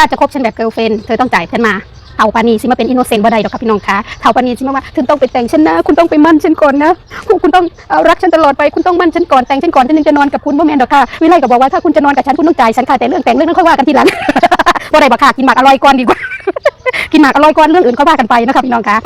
ถ้าจะคบฉันแบบเกิลเฟนเธอต้องจ่ายฉันมาเท่าปานีสิมาเป็นอินโนเซนต์บ่ได้ดอกค่ะพี่น้องคะเท่าปานีสิมาว่าคุณต้องไปแต่งฉันนะ คุณต้องไปมั่นฉันก่อนนะคุณต้องอรักฉันตลอดไปคุณต้องมั่นฉันก่อนแต่งฉันก่อนฉันถึงจะนอนกับคุณบ่แมนดอกค่ะวิไลก็บอกว่าถ้าคุณจะนอนกับฉันคุณต้องจ่ายฉันค่ะแต่เรื่องแต่งเรื่องนั้นค่อยว่ากันทีหลังบ่ได้บักค่ะกินหมากอร่อยก่อนดีกว่า กินหมากอร่อยก่อนเรื่องอื่นค่อยว่ากันไปนะคะพี่น้องคะ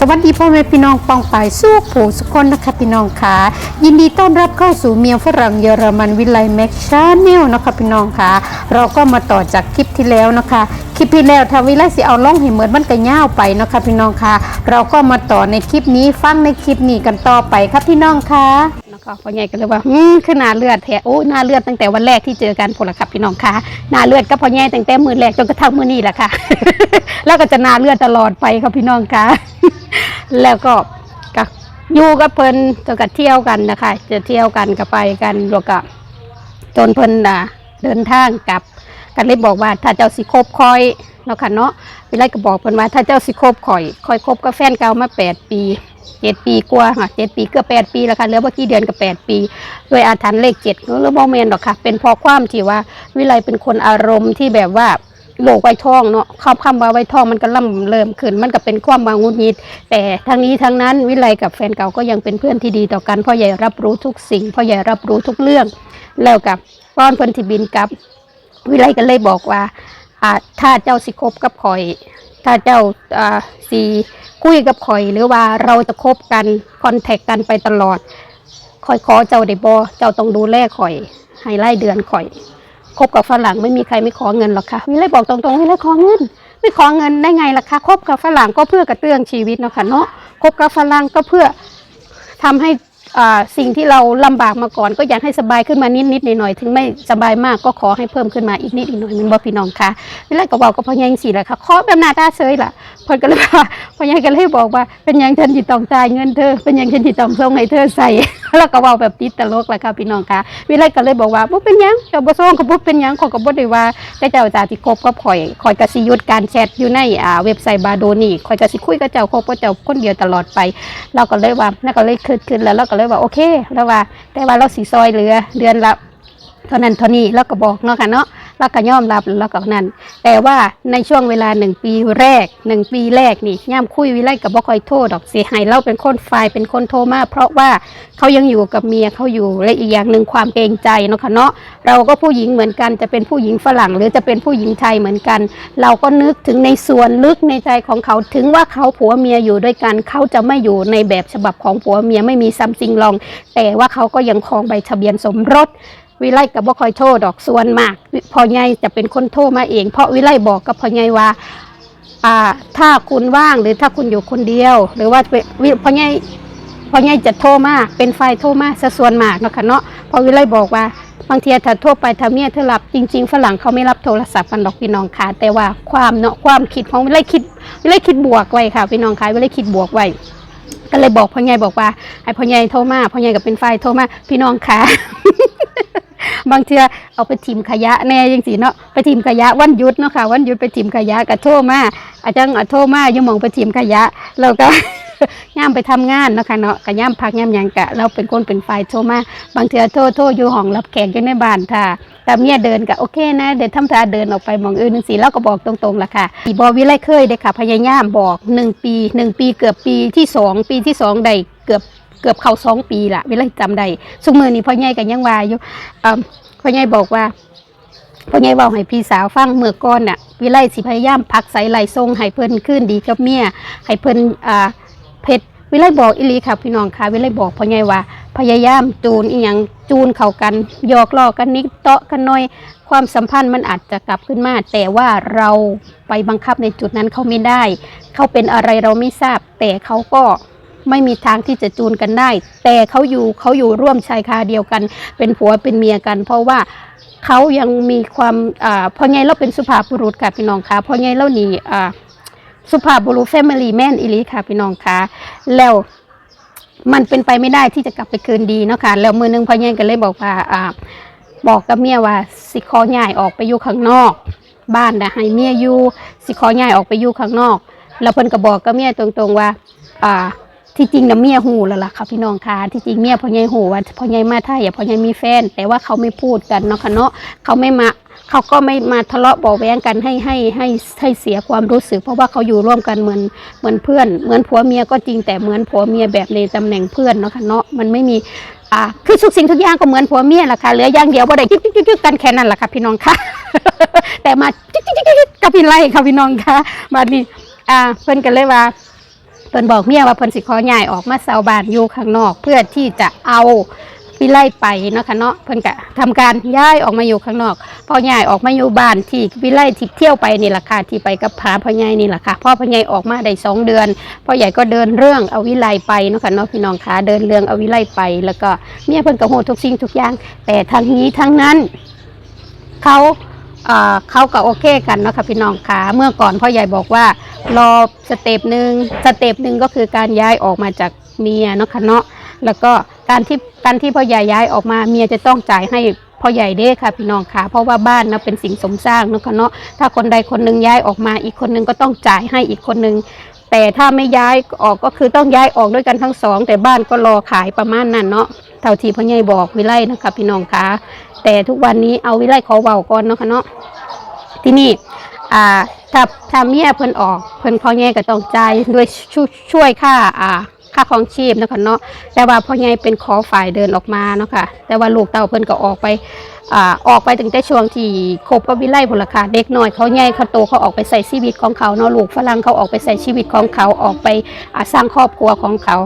สวัสดีพ่อแม่พี่น้องปองปายสู้ผู้สุคนนะคะพี่น้องค่ะยินดีต้อนรับเข้าสู่เมียฝรั่งเยอรมันวิไลแม็กชาแนลนะคะพี่น้องค่ะ เราก็มาต่อจากคลิปที่แล้วนะคะ คลิปที่แล้วทาวิไลสิเอาล่องให้เหมือนมันกระย่าวไปนะคะพี่น้องค่ะ เราก็มาต่อในคลิปนี้ฟังในคลิปนี้กันต่อไปครับพี่น้องค่ะแล้วก็พ่อใหญ่ก็เลยว่าอืมคือหนาเลือดแท้โอ้หน้าเลือดตั้งแต่วันแรกที่เจอกันพลครับพี่น้องคะหน้าเลือดก็พ่อใหญ่ตั้งแต่มือแรกจนกระทั่งมือนี้แหละค่ะ แล้วก็จะหน้าเลือดตลอดไปครับพี่น้องคะ แล้วก็ก็อยู่กับเพิ่นจนก็เที่ยวกันนะคะ จะเที่ยวกันก็ไปกันแล้วก็จนเพิ่นอะเดินทางกลับกันเลยบอกว่าถ้าเจ้าสิคบคอยเนาะค่ะเนาะวิไลก็บอกเพิ่นว่าถ้าเจ้าสิคบคอยคอยคบกับแฟนเก่ามาแปดปีเจ็ดปีกว่าค่ะเจ็ดปีเกือบแปดปีแล้วค่ะเหลือบ่กี่เดือนกับแปดปีด้วยอาถรรพ์เลขเจ็ดก็เลยบ่แม่นดอกค่ะ เป็นเพราะความที่ว่าวิไลเป็นคนอารมณ์ที่แบบว่า โลกไวทองเนาะคำคำว่าไวทองมันก็ล่ำเริ่มขึ้น มันก็เป็นความวางงุนงิด แต่ทั้งนี้ทั้งนั้นวิไลกับแฟนเก่าก็ยังเป็นเพื่อนที่ดีต่อกันเพราะใหญ่รับรู้ทุกสิ่งเพราะใหญ่รับรู้ทุกเรื่อง แล้วกับป้อนเพิ่นที่บินกับ วิไลก็เลยบอกว่าถ้าเจ้าสิคบกับข่อย ถ้าเจ้าอ่าสีคุยกับข่อย หรือว่าเราจะคบกันคอนแทคกันไปตลอดข่อยขอเจ้าได้บ่เจ้าต้องดูแลข่อยให้ไล่เดือนข่อย คบกับฝรั่งไม่มีใครไม่ขอเงินหรอกค่ะวิไลบอกตรงๆวิไลขอเงิน ไม่ขอเงินได้ไงล่ะคะคบกับฝรั่งก็เพื่อกระเตื้องชีวิตเนาะค่ะเนาะคบกับฝรั่งก็เพื่อทำให้ สิ่งที่เราลำบากมาก่อน ก็อยากให้สบายขึ้นมานิดนิดๆหน่อยๆถึงไม่สบายมากก็ขอให้เพิ่มขึ้นมาอีกนิดอีกหน่อยมันบ่พี่น้องค่ะวิไลก็บอกกับพ่อใหญ่สิแหละค่ะขอแบบหน้าตาเฉยล่ะพิ่นก็เลยว่าพ่อใหญ่ก็เลยบอกว่าเป็นยังฉันสิต้องใจเงินเธอ เป็นยังฉันสิต้องส่งให้เธอใส่แล้วก็เว้าแบบติดตลกแหละค่ะพี่น้องค่ะวิไลก็เลยบอกว่าบ่เป็นยังเจ้าบ่ส่งก็บ่เป็นยังขอก็บ่ได้ว่าแต่เจ้าจะสิคบกับข่อยข่อยก็สิยุดการแชทอยู่ในอ่าเว็บไซต์บาโดนี่ข่อยก็สิคุยกับเจ้าคบกับเจ้าคนเดียวตลอดไปเราก็เลยว่าแล้วก็เลยคิดขึ้นแล้วเราก็เลยว่าโอเคแล้วว่า แต่ว่าเราสีซอยเหลือเดือนละเท่านั้นเท่านี้เราก็บอกเนาะค่ะเนาะ เราก็ยอมรับแล้วก็นั่นแต่ว่าในช่วงเวลาหนึ่งปีแรกหนึ่งปีแรกนี่ย่ามคุยวิไลกับบ่คอยโทษดอกเสียหายเราเป็นคนฝ่ายเป็นคนโทรมาเพราะว่าเขายังอยู่กับเมียเขาอยู่และอีกอย่างหนึ่งความเกรงใจเนาะค่ะเนาะเราก็ผู้หญิงเหมือนกันจะเป็นผู้หญิงฝรั่ง หรือจะเป็นผู้หญิงไทยเหมือนกัน เราก็นึกถึงในส่วนลึกในใจของเขาถึงว่าเขาผัวเมียอยู่ด้วยกันเขาจะไม่อยู่ในแบบฉบับของผัวเมียไม่มีซัมซิงลอง แต่ว่าเขาก็ยังครองใบทะเบียนสมรส วิไลกับบ่คอยโทษดอกส่วนมากพ่อใหญ่จะเป็นคนโทรมาเอง เพราะวิไลบอกกับพ่อใหญ่ว่าอ่า ถ้าคุณว่างหรือถ้าคุณอยู่คนเดียว หรือว่าวิพ่อใหญ่พ่อใหญ่จะโทรมาเป็นไฟโทรมาซะส่วนมากเนาะค่ะเนาะเพอวิไลบอกว่าบางทีถ้าโทรไปถ้าเมียเธอรับจริง ๆ ฝรั่งเขาไม่รับโทรศัพท์กันดอกพี่น้องค่ะ แต่ว่าความเนาะความคิดของวิไลคิดวิไลคิดบวกไว้ค่ะพี่น้องค่ะวิไลคิดบวกไว้ก็เลยบอกพ่อใหญ่บอกว่าให้พ่อใหญ่โทรมาพ่อใหญ่ก็เป็นไฟโทรมาพี่น้องค่ะ บางเทื่อเอาไปทิมขยะแน่ยังสีเนาะไปทิมขยะวันหยุดเนาะค่ะวันหยุดไปทิมขยะก็โทมาอาจารย์เอาโทมาอยู่มองไปทิมขยะแล้วก็ย่ามไปทำงานเนาะค่ะเนาะก็ย่ามพักย่ามยังกะเราเป็นคนเป็นฝ่ายโทรมาบางเทื่อโทรโทรอยู่ห้องรับแขกอยู่ในบ้านค่ะแต่เมียเดินก็โอเคนะเดินทำทาเดินออกไปมองอื่นนึงสิเราก็บอกตรงๆล่ะค่ะอีบอวิไลเคยเด้ค่ะพยายามบอกหนึ่งปีหนึ่งปีเกือบปีที่สองปีที่สองได้เกือบ เกือบเข้าสองปีละวิไลจำได้สุมือนี้พ่อใหญ่ก็ยังว่าอยู่พ่อใหญ่บอกว่าพ่อใหญ่เว้าให้พี่สาวฟังเมื่อก่อนน่ะ วิไลสิพยายามพักใส่ไหลทรงให้เพิ่นขึ้นดีกับเมียให้เพิ่นอ่าเพชรวิไลบอกอีหลีค่ะพี่น้องค่ะ วิไลบอกพ่อใหญ่ว่าพยายามจูนอีหยังจูนเข้ากันหยอกล้อกันนิดเตาะกันหน่อย ความสัมพันธ์มันอาจจะกลับขึ้นมา แต่ว่าเราไปบังคับในจุดนั้นเขาไม่ได้ เขาเป็นอะไรเราไม่ทราบ แต่เขาก็ ไม่มีทางที่จะจูนกันได้ แต่เขาอยู่เขาอยู่ร่วมชายคาเดียวกัน เป็นผัวเป็นเมียกัน เพราะว่าเขายังมีความอ่าพอไงเราเป็นสุภาพบุรุษค่ะพี่น้องคะพอไงเรานี่อ่าสุภาพบุรุษแฟมิลี่แมนอีหลีค่ะพี่น้องคะแล้วมันเป็นไปไม่ได้ที่จะกลับไปคืนดีเนาะค่ะแล้วมือหนึงพ่อใหญ่ก็เลยบอกว่าอ่า บอกกับเมียว่าสิขอย้ายออกไปอยู่ข้างนอก บ้านนะให้เมียอยู่สิขอย้ายออกไปอยู่ข้างนอก แล้วเพิ่นก็บอกกับเมียตรงๆว่า อ่า ที่จริงนะเมียหูแล้วล่ะค่ะพี่น้องคะที่จริงเมียพ่อใหญ่หูว่าพ่อใหญ่มาไทยอย่าพ่อใหญ่มีแฟน แต่ว่าเขาไม่พูดกันเนาะค่ะเนาะเขาไม่มาเขาก็ไม่มาทะเลาะเบาแว้งกันให้ให้ให้ให้เสียความรู้สึก เพราะว่าเขาอยู่ร่วมกันเหมือนเหมือนเพื่อน เหมือนผัวเมียก็จริงแต่เหมือนผัวเมียแบบในตำแหน่งเพื่อนเนาะค่ะเนาะมันไม่มีอ่าคือทุกสิ่งทุกอย่างก็เหมือนผัวเมียแหละค่ะเหลืออย่างเดียวว่าได้จิ๊กจิ๊กจิ๊กกันแค่นั้นแหละค่ะพี่น้องค่ะ แต่มาจิ๊กจิ๊กจิ๊กกับพี่ไล่ค่ะพี่น้องค่ะบัดนี้อ่าเพิ่นกันเลยว่า เพิ่นบอกเมียว่าเพิ่นสิขอย้ายออกมาเซาบ้านอยู่ข้างนอก เพื่อที่จะเอาวิไลไปเนาะค่ะเนาะเพิ่นก็ทำการย้ายออกมาอยู่ข้างนอกพอย้ายออกมาอยู่บ้านที่วิไลที่เที่ยวไปนี่แหละค่ะที่ไปกับพาพ่อใหญ่นี่แหละค่ะพ่อพ่อใหญ่ออกมาได้สองเดือนพ่อใหญ่ก็เดินเรื่องเอาวิไลไปเนาะค่ะเนาะพี่น้องคะเดินเรื่องเอาวิไลไป แล้วก็เมียเพิ่นก็โหดทุกสิ่งทุกอย่าง แต่ทั้งนี้ทั้งนั้น เขา เขาก็โอเคกันเนาะค่ะพี่น้องค่ะเมื่อก่อนพ่อใหญ่บอกว่ารอสเต็ปหนึ่งสเต็ปหนึ่งก็คือการย้ายออกมาจากเมียเนาะค่ะเนาะแล้วก็การที่การที่พ่อใหญ่ย้ายออกมาเมียจะต้องจ่ายให้พ่อใหญ่เด้ค่ะพี่น้องค่ะ เพราะว่าบ้านนะเป็นสิ่งสมสร้างเนาะค่ะเนาะถ้าคนใดคนหนึ่งย้ายออกมาอีกคนหนึ่งก็ต้องจ่ายให้อีกคนหนึ่ง แต่ถ้าไม่ย้ายออกก็คือต้องย้ายออกด้วยกันทั้งสอง แต่บ้านก็รอขายประมาณนั้นเนาะเท่าที่พ่อใหญ่บอกวิไลนะคะพี่น้องคะแต่ทุกวันนี้เอาวิไลขอเบาก่อนเนาะค่ะเนาะที่นี่อ่าถ้าถ้าเมียเพิ่นออก เพิ่นพ่อใหญ่ก็ต้องจ่ายด้วยช่วยช่วยค่าอ่า ค่าของชีพนะคะเนาะแต่ว่าพ่อใหญ่เป็นขอฝ่ายเดินออกมาเนาะค่ะแต่ว่าลูกเต่าเพิ่นก็ออกไปอ่าออกไปตั้งแต่ช่วงที่คบกับวิไลพลค่ะเด็กน้อยเขาใหญ่เขาโตเขาออกไปใส่ชีวิตของเขาเนาะลูกฝรั่งเขาออกไปใส่ชีวิตของเขาออกไปสร้างครอบครัวของเขา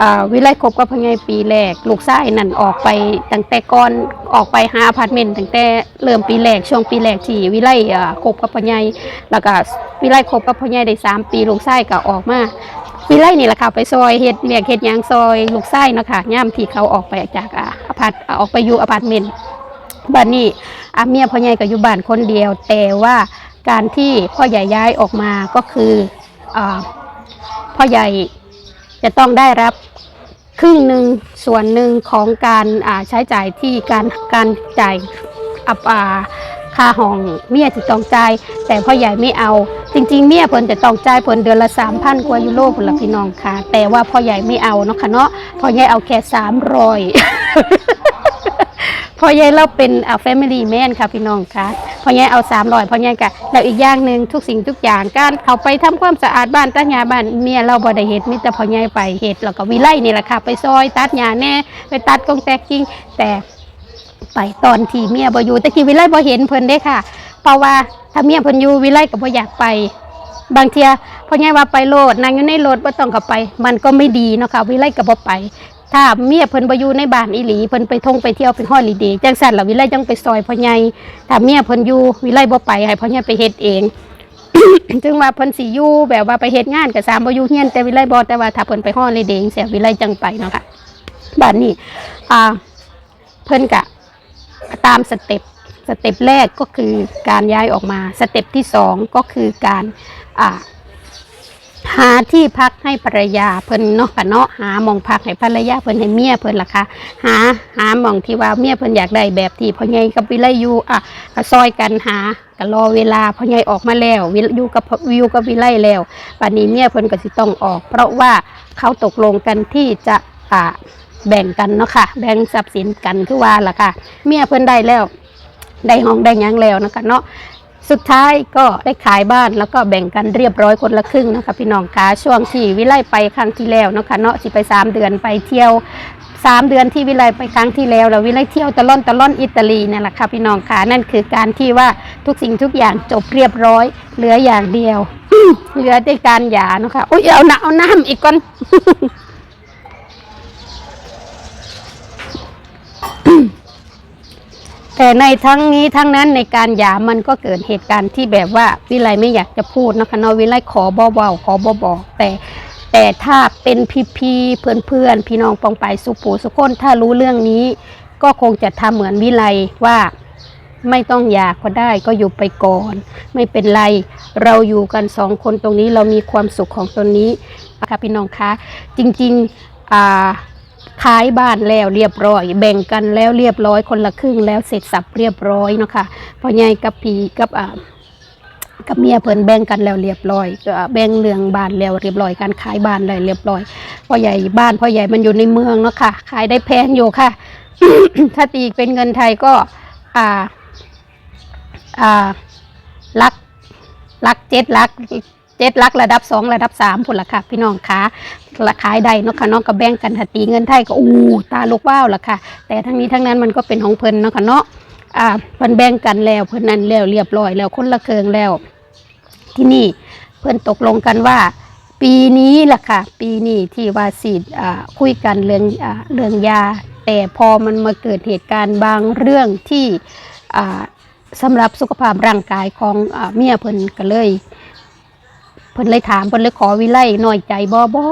อ่าวิไลคบกับพ่อใหญ่ปีแรก ลูกชายนั่นออกไปตั้งแต่ก่อนออกไปหาอพาร์ตเมนต์ตั้งแต่เริ่มปีแรกช่วงปีแรกที่วิไลอ่าคบกับพ่อใหญ่แล้วก็วิไลคบกับพ่อใหญ่ได้สามปี ลูกชายก็ออกมา วิไลนี่แหละค่ะไปซอยเฮ็ดเมียกเฮ็ดยังซอยลูกชายเนาะค่ะย่ามที่เขาออกไปจากอาพาร์ตออกไปอยู่อพาร์ตเมนต์บ้านนี้อาเมียพ่อใหญ่ก็อยู่บ้านคนเดียว แต่ว่าการที่พ่อใหญ่ย้ายออกมาก็คืออพ่อใหญ่จะต้องได้รับครึ่งหนึ่งส่วนหนึ่งของการใช้จ่ายที่การการจ่ายอับอา ค่าห้องเมียจะต้องจ่ายแต่พ่อใหญ่ไม่เอา จริง ๆ เมียเพิ่นจะต้องจ่ายเพิ่นเดือนละสามพันกว่ายูโรเพิ่นละพี่น้องค่ะ แต่ว่าพ่อใหญ่ไม่เอาเนาะค่ะเนาะพ่อใหญ่เอาแค่สามร้อยพ่อใหญ่เราเป็นอ่า family man ค่ะพี่น้องค่ะพ่อใหญ่เอาสามร้อยพ่อใหญ่กะแล้วอีกอย่างหนึ่งทุกสิ่งทุกอย่างการเขาไปทำความสะอาดบ้านตัดหญ้าบ้านเมียเราบ่ได้เฮ็ดมีแต่พ่อใหญ่ไปเฮ็ดแล้วก็วิไลนี่แหละค่ะ ไปซอยตัดหญ้าแน่ไปตัดกงแตกกิ้งแต่ ไปตอนที่เมียบ่อยู่แต่กี้วิไลบ่เห็นเพิ่นเด้ค่ะ เพราะว่าถ้าเมียเพิ่นอยู่วิไลก็บ่อยากไป บางเทียพ่อใหญ่ว่าไปโลดนางอยู่ในรถบ่ต้องเข้าไป มันก็ไม่ดีเนาะค่ะวิไลก็บ่ไป ถ้าเมียเพิ่นบ่อยู่ในบ้านอีหลีเพิ่นไปท่องไปเที่ยวเป็นฮอลิเดย์จังซั่นล่ะวิไลจังไปซอยพ่อใหญ่ถ้าเมียเพิ่นอยู่วิไลบ่ไปให้พ่อใหญ่ไปเฮ็ดเองถึงว่าเพิ่นสิอยู่แบบว่าไปเฮ็ดงานก็สามบ่อยู่เฮียนแต่วิไลบ่แต่ว่าถ้าเพิ่นไปฮอลิเดย์จังซี่วิไลจังไปเนาะค่ะบ้านนี้อ่าเพิ่นก็ ตามสเต็ปสเต็ปแรกก็คือการย้ายออกมา สเต็ปที่สองก็คือการอ่าหาที่พักให้ภรรยาเพิ่นเนาะค่ะเนาะหามองพักให้ภรรยาเพิ่นให้เมียเพิ่นล่ะค่ะหาหามองที่ว่าเมียเพิ่นอยากได้แบบที่พ่อใหญ่กับวิไลอยู่อะก็ซอยกันหาก็รอเวลาพ่อใหญ่ออกมาแล้ววิอยู่กับวิวกับวิไลแล้วป่านนี้เมียเพิ่นก็สิต้องออก เพราะว่าเขาตกลงกันที่จะอ่า แบ่งกันเนาะค่ะ แบ่งทรัพย์สินกันคือว่าล่ะค่ะ เมียเพิ่นได้แล้ว ได้ห้องได้ยังแล้วนะคะเนาะสุดท้ายก็ได้ขายบ้านแล้วก็แบ่งกันเรียบร้อยคนละครึ่งนะคะพี่น้องคะช่วงที่วิไลไปครั้งที่แล้วนะคะเนาะสิไปสามเดือนไปเที่ยวสามเดือนที่วิไลไปครั้งที่แล้วแล้ววิไลเที่ยวตะล่อนตะล่อนอิตาลีนั่แหละค่ะพี่น้องคะนั่นคือการที่ว่าทุกสิ่งทุกอย่างจบเรียบร้อย เหลืออย่างเดียว เหลือแต่การหย่านะค่ะอุ้ยเอาหน้ำเอาน้ำอีกก่อน แต่ในทั้งนี้ทั้งนั้นในการหย่ามันก็เกิดเหตุการณ์ที่แบบว่าวิไลไม่อยากจะพูดนะคะเนาะวิไลขอเบาๆขอเบาๆแต่แต่ถ้าเป็นพี่ๆเพื่อนๆ พี่น้องปองไปสุปูสุคนถ้ารู้เรื่องนี้ ก็คงจะทำเหมือนวิไลว่าไม่ต้องหย่ากก็ได้ก็อยู่ไปก่อน ไม่เป็นไรเราอยู่กันสองคนตรงนี้เรามีความสุขของตรงนี้นะคะพี่น้องคะจริงๆอ่า ขายบ้านแล้วเรียบร้อย แบ่งกันแล้วเรียบร้อยคนละครึ่งแล้วเสร็จสับเรียบร้อยเนาะค่ะพ่อใหญ่กับพี่กับอ่ากับเมียเพิ่นแบ่งกันแล้วเรียบร้อยก็แบ่งเรื่องบ้านแล้วเรียบร้อยการขายบ้านแล้วเรียบร้อยพ่อใหญ่บ้านพ่อใหญ่มันอยู่ในเมืองเนาะค่ะ ขายได้แพงอยู่ค่ะ ถ้าตีเป็นเงินไทยก็ อ่า อ่าลักลักเจ็ดลัก เจ็ดลักระดับสองระดับสามผลละค่ะ พี่น้องคะราขายได้เนาะค่ะน้องก็แบ่งกันถ้าตีเงินไทยก็อู้ตาลูกว้าวละค่ะ แต่ทั้งนี้ทั้งนั้นมันก็เป็นของเพิ่นเนาะค่ะเนาะอ่าเพิ่นแบ่งกันแล้วเพิ่นนั้นแล้วเรียบร้อยแล้วคนละเคืองแล้ว ที่นี่เพื่อนตกลงกันว่า ปีนี้ล่ะค่ะ ปีนี้ที่ว่าสิอ่าคุยกันเรื่องอ่าเรื่องยา แต่พอมันมาเกิดเหตุการณ์บางเรื่องที่อ่าสำหรับสุขภาพร่างกายของอาเมียเพิ่นก็เลย เพิ่นเลยถามเพิ่นเลยขอวิไลหน่อยใจบ่บ่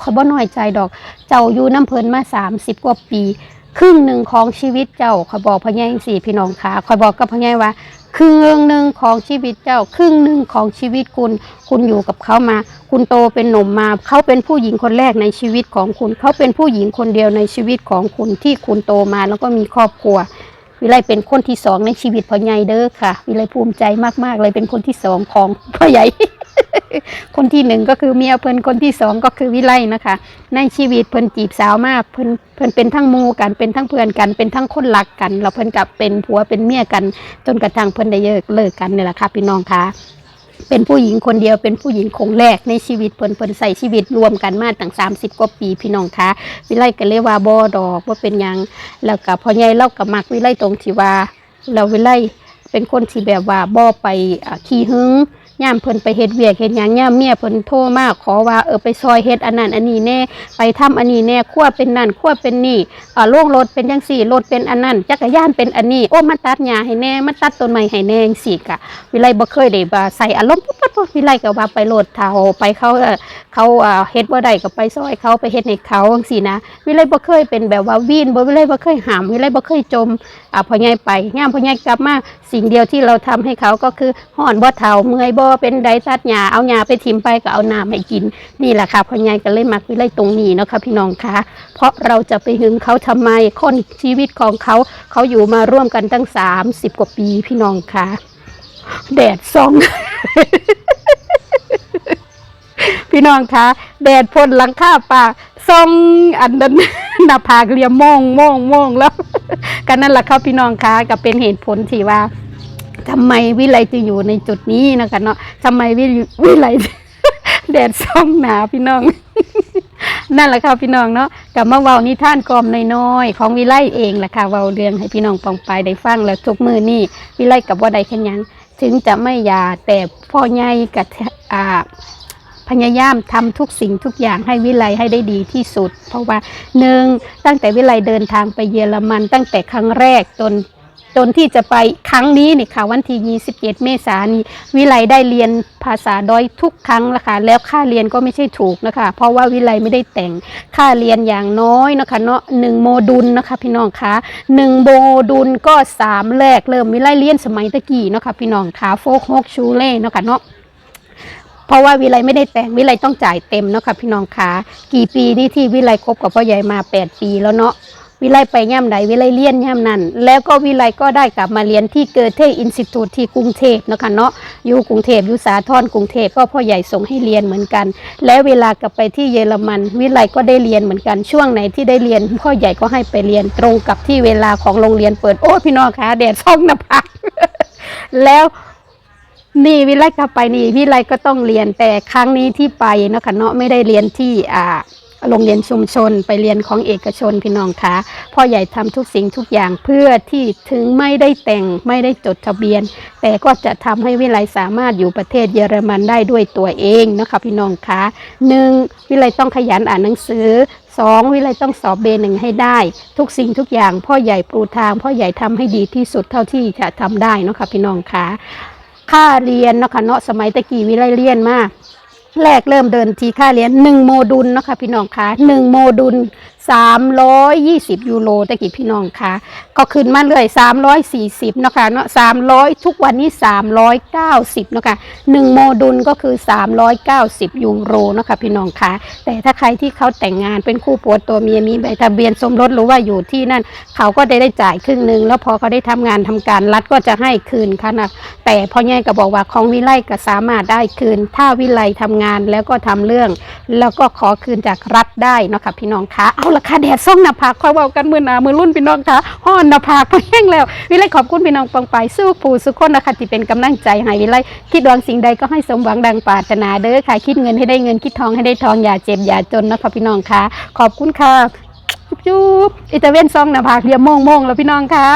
ขอบ่น้อยใจดอก เจ้าอยู่น้ำเพิ่นมา30กว่าปี ครึ่งหนึ่งของชีวิตเจ้าขอบอกพ่อใหญ่สี่พี่น้องค่ะขอยบอกกับพ่อใหญ่ว่าครึ่งหนึ่งของชีวิตเจ้า ครึ่งหนึ่งของชีวิตคุณ คุณอยู่กับเขามา คุณโตเป็นหนุ่มมา เขาเป็นผู้หญิงคนแรกในชีวิตของคุณ เขาเป็นผู้หญิงคนเดียวในชีวิตของคุณที่คุณโตมาแล้วก็มีครอบครัว วิไลเป็นคนที่สองในชีวิตพ่อใหญ่เด้อค่ะ วิไลภูมิใจมากๆเลยเป็นคนที่สองของพ่อใหญ่ คนที่หนึ่งก็คือเมียเพิ่นคนที่สองก็คือวิไลนะคะ ในชีวิตเพิ่นจีบสาวมากเพิ่นเพิ่นเป็นทั้งมูกันเป็นทั้งเพื่อนกันเป็นทั้งคนรักกันแล้วเพิ่นกับเป็นผัวเป็นเมียกัน จนกระทั่งเพิ่นได้เลิกเลิกกันนี่แหละค่ะพี่น้องคะเป็นผู้หญิงคนเดียวเป็นผู้หญิงคงแรกในชีวิตเพิ่นเพิ่นใส่ชีวิตรวมกันมาตั้ง 30 กว่าปีพี่น้องคะวิไลก็เลยว่าบ่ดอกว่าเป็นยังแล้วก็พอใหญ่เล่ากับมักวิไลตรงที่ว่าเราวิไลเป็นคนที่แบบว่าบ่ไปขี้หึง ย่ามเพิ่นไปเฮ็ดเวียกเฮ็ดหยังย่ามเมียเพิ่นโทรมาขอว่าเออไปซอยเฮ็ดอันนั้นอันนี้แน่ไปทำอันนี้แน่ขั้วเป็นนั่นขั้วเป็นนี่อ่าโล่งรถเป็นจังซี่รถเป็นอันนั้นจักรยานเป็นอันนี้โอ้มาตัดหญ้าให้แน่มาตัดต้นไม้ให้แน่จังซี่กะวิไลบ่เคยได้ว่าใส่อารมณ์ปุ๊บปั๊บปุ๊บวิไลก็ว่าไปโลดเท่าไปเขาเขาอ่าเฮ็ดบ่ได้ก็ไปซอยเขาไปเฮ็ดให้เขาจังซี่นะวิไลบ่เคยเป็นแบบว่าวีนบ่วิไลบ่เคยหามวิไลบ่เคยจมอ่าพอใหญ่ไปย่ามพอใหญ่กลับมาสิ่งเดียวที่เราทำให้เขาก็คือห่อนบ่เฒ่าเมื่อยบ่เป็นไดตัดหญ้าเอาหญ้าไปทิมไปก็เอาน้ำให้กิน นี่แหละค่ะพอใหญ่ก็เลยมักวิไลตรงนี้เนาะค่ะพี่น้องคะเพราะเราจะไปหึงเขาทำไมคนชีวิตของเขาเขาอยู่มาร่วมกันตั้ง 30 กว่าปีพี่น้องคะแดดส่องพี่น้องคะแดดพ่นหลังคาป่าส่องอันนั้นหน้าผากเรียมโมงโมงโมงแล้วกันนั่นแหละครับพี่น้องคะก็เป็นเหตุผลที่ว่า ทำไมวิไลจะอยู่ในจุดนี้นะคะเนาะทำไมวิวิไลแดดส่องหนาพี่น้อง นั่นแหละค่ะพี่น้องเนาะกับมาเว้านิท่านกอมน้อยๆของวิไลเองแหละค่ะเว้าเรื่องให้พี่น้องปองไปได้ฟังแล้วทุกมือนี่วิไลกับว่าใดแค่ยังถึงจะไม่ยาแต่พ่อใหญ่กับอ่าพยายามทำทุกสิ่งทุกอย่างให้วิไลให้ได้ดีที่สุด เพราะว่าหนึ่งตั้งแต่วิไลเดินทางไปเยอรมัน ตั้งแต่ครั้งแรกจน จนที่จะไปครั้งนี้นี่ค่ะ วันที่27เมษายนวิไลได้เรียนภาษาดอยทุกครั้งละค่ะแล้วค่าเรียนก็ไม่ใช่ถูกนะคะ เพราะว่าวิไลไม่ได้แต่งค่าเรียนอย่างน้อยนะคะเนาะหนึ่งโมดูลนะคะ พี่น้องคะหนึ่งโมดูลก็สามแรกเริ่มวิไลเรียนสมัยตะกี้เนาะค่ะพี่น้องคะโฟกฮกชูเล่เนาะค่ะเนาะเพราะว่าวิไลไม่ได้แต่งวิไลต้องจ่ายเต็มเนาะค่ะพี่น้องคะกี่ปีนี่ที่วิไลคบกับพ่อใหญ่มา 8 ปีแล้วเนาะ วิไลไปย่ำใดวิไลเรียนย่ำนั้น แล้วก็วิไลก็ได้กลับมาเรียนที่เกิดเทอินสติทูตที่กรุงเทพนะคะเนาะอยู่กรุงเทพอยู่สาทรกรุงเทพก็พ่อใหญ่ส่งให้เรียนเหมือนกัน และเวลากลับไปที่เยอรมัน วิไลก็ได้เรียนเหมือนกันช่วงไหนที่ได้เรียน พ่อใหญ่ก็ให้ไปเรียนตรงกับที่เวลาของโรงเรียนเปิดโอ้พี่น้องคะแดดส่องน้าผากแล้วนี่วิไลกลับไปนี่วิไลก็ต้องเรียนแต่ครั้งนี้ที่ไปนะคะเนาะไม่ได้เรียนที่อ่า โรงเรียนชุมชน ไปเรียนของเอกชนพี่น้องคะพ่อใหญ่ทำทุกสิ่งทุกอย่างเพื่อที่ถึงไม่ได้แต่งไม่ได้จดทะเบียน แต่ก็จะทำให้วิไลสามารถอยู่ประเทศเยอรมันได้ด้วยตัวเองนะคะพี่น้องคะหนึ่งวิไลต้องขยันอ่านหนังสือสองวิไลต้องสอบเบหนึ่งให้ได้ ทุกสิ่งทุกอย่าง พ่อใหญ่ปูทาง พ่อใหญ่ทำให้ดีที่สุดเท่าที่จะทำได้นะคะพี่น้องคะค่าเรียนนะคะเนาะสมัยตะกี้วิไลเรียนมาก แรกเริ่มเดินทีค่าเรียนหนึ่งโมดูลเนาะค่ะพี่น้องคะหนึ่งโมดูล 320 ยูโรตะกี้พี่น้องคะก็ขึ้นมาเลย340เนาะค่ะเนาะ300 ทุกวันนี้ 390เนาะค่ะหนึ่งโมดูลก็คือ 390 ยูโรเนาะค่ะพี่น้องคะแต่ถ้าใครที่เขาแต่งงานเป็นคู่ผัวตัวเมียมีใบทะเบียนสมรสหรือว่าอยู่ที่นั่น เขาก็ได้ได้จ่ายครึ่งหนึ่งแล้วพอเขาได้ทำงานทำการรัฐก็จะให้คืนค่ะนะแต่พ่อแง่ก็บอกว่าของวิไลก็สามารถได้คืน ถ้าวิไลทำงานแล้วก็ทำเรื่อง แล้วก็ขอคืนจากรัฐได้เนาะค่ะพี่น้องคะเอาละค่ะแดดส่องหน้าผากคอยเว้ากันมือหนามือรุ่นพี่น้องคะห้อนหน้าผากแห้งแล้ววิไลขอบคุณพี่น้องปองไปายสู้ผู้สุขคนนะคะที่เป็นกำลังใจให้วิไลคิดหวังสิ่งใดก็ให้สมหวังดังปรารถนาเด้อค่ะ คิดเงินให้ได้เงินคิดทองให้ได้ทองอย่าเจ็บอย่าจนนะคะพี่น้องคะขอบคุณค่ะจุ๊บอิตาเวนซองหน้าผากเดียวโมงๆแล้วพี่น้องคะ